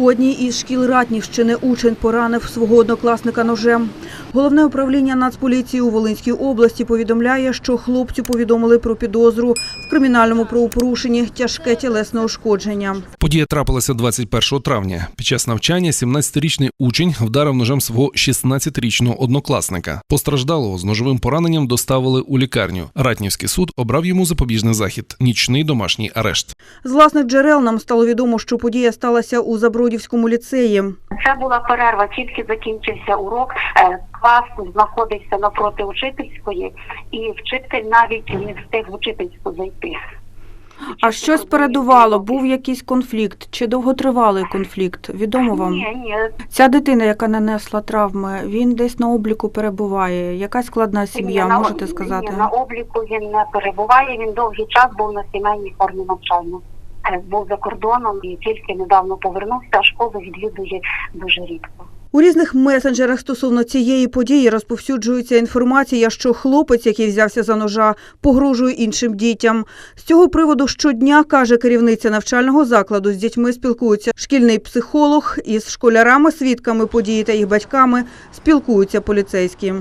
У одній із шкіл Ратнівщини учень поранив свого однокласника ножем. Головне управління Нацполіції у Волинській області повідомляє, що хлопцю повідомили про підозру в кримінальному правопорушенні тяжке тілесне ушкодження. Подія трапилася 21 травня. Під час навчання 17-річний учень вдарив ножем свого 16-річного однокласника. Постраждалого з ножовим пораненням доставили у лікарню. Ратнівський суд обрав йому запобіжний захід нічний домашній арешт. З власних джерел нам стало відомо, що подія сталася у Забродівському ліцеї. Це була перерва, тільки закінчився урок. Е, Клас знаходився напроти учительської, і вчитель навіть не встиг в учительську зайти. А щось передувало, був якийсь конфлікт чи довготривалий конфлікт? Відомо вам? Ні, ні, Ця дитина, яка нанесла травми, він десь на обліку перебуває. Яка складна сім'я, ні, можете сказати? Ні, на обліку він не перебуває. Він довгий час був на сімейній формі навчання. Був за кордоном і тільки недавно повернувся, а школу відвідує дуже рідко. У різних месенджерах стосовно цієї події розповсюджується інформація, що хлопець, який взявся за ножа, погрожує іншим дітям. З цього приводу щодня, каже керівниця навчального закладу, з дітьми спілкується шкільний психолог із школярами, свідками події та їх батьками спілкуються поліцейські.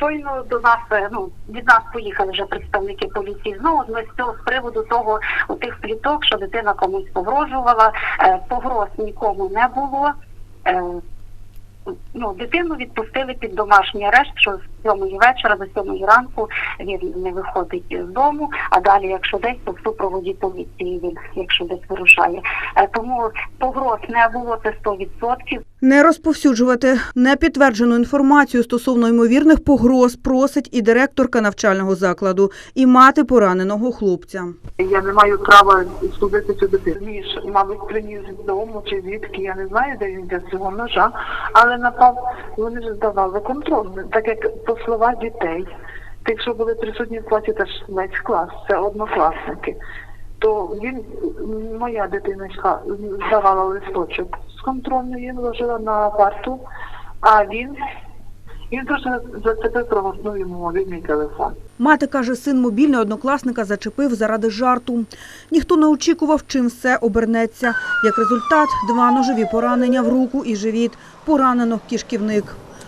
Щойно до нас е, ну від нас поїхали вже представники поліції. Знову ми з цього з приводу того у тих пліток, що дитина комусь погрожувала. Е, Погроз нікому не було. Ну, дитину відпустили під домашній арешт, що з сьомої вечора до сьомої ранку він не виходить з дому, а далі, якщо десь, то в супроводі поліції він, якщо десь вирушає. Е, Тому погроз не було це 100%. Не розповсюджувати непідтверджену інформацію стосовно ймовірних погроз просить і директорка навчального закладу, і мати пораненого хлопця. Я не маю права судити цю дитину. Ніж, мабуть, приніс з дому чи звідки, я не знаю, де він взяв цього ножа, але напав, вони ж здавали контроль, так як по слова дітей, тих, що були присутні в класі, теж весь клас, це однокласники. То він, моя дитиночка, здавала листочок з контрольної, вложила на парту, а він, він дуже зацепив проводну йому мобільний телефон. Мати каже, син мобільний однокласника зачепив заради жарту. Ніхто не очікував, чим все обернеться. Як результат, два ножові поранення в руку і живіт. Поранено кишківник.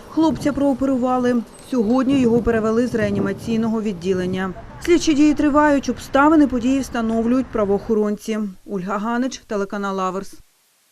Хлопця прооперували. Сьогодні його перевели з реанімаційного відділення. Слідчі дії тривають. Обставини події встановлюють правоохоронці. Ольга Ганич, телеканал Аверс.